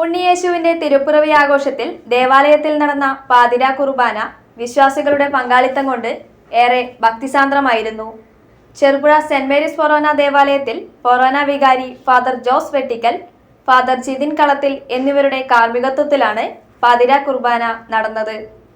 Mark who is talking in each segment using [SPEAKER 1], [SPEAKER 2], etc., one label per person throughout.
[SPEAKER 1] ഉണ്ണിയേശുവിന്റെ തിരുപ്പിറവി ആഘോഷത്തിൽ ദേവാലയത്തിൽ നടന്ന പാതിര കുർബാന വിശ്വാസികളുടെ പങ്കാളിത്തം കൊണ്ട് ഏറെ ഭക്തിസാന്ദ്രമായിരുന്നു. ചെറുപുഴ സെന്റ് മേരീസ് ഫൊറോന ദേവാലയത്തിൽ ഫൊറോന വികാരി ഫാദർ ജോസ് വെട്ടിക്കൽ ഫാദർ ജിതിൻ കളത്തിൽ എന്നിവരുടെ കാർമ്മികത്വത്തിലാണ് പാതിര കുർബാന നടന്നത്.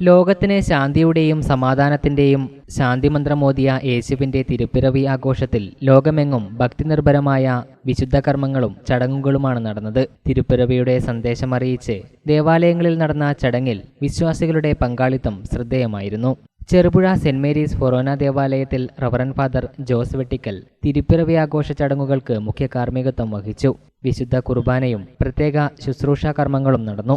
[SPEAKER 2] ലോകത്തിന് ശാന്തിയുടെയും സമാധാനത്തിന്റെയും ശാന്തിമന്ത്രമോദിയ യേശുവിന്റെ തിരുപ്പിറവി ആഘോഷത്തിൽ ലോകമെങ്ങും ഭക്തിനിർഭരമായ വിശുദ്ധ കർമ്മങ്ങളും ചടങ്ങുകളുമാണ് നടന്നത്. തിരുപ്പിറവിയുടെ സന്ദേശമറിയിച്ച് ദേവാലയങ്ങളിൽ നടന്ന ചടങ്ങിൽ വിശ്വാസികളുടെ പങ്കാളിത്തം ശ്രദ്ധേയമായിരുന്നു. ചെറുപുഴ സെന്റ് മേരീസ് ഫൊറോന ദേവാലയത്തിൽ റവറൻ ഫാദർ ജോസ് വെട്ടിക്കൽ തിരുപ്പിറവി ആഘോഷ ചടങ്ങുകൾക്ക് മുഖ്യ കാർമ്മികത്വം വഹിച്ചു. വിശുദ്ധ കുർബാനയും പ്രത്യേക ശുശ്രൂഷാ കർമ്മങ്ങളും നടന്നു.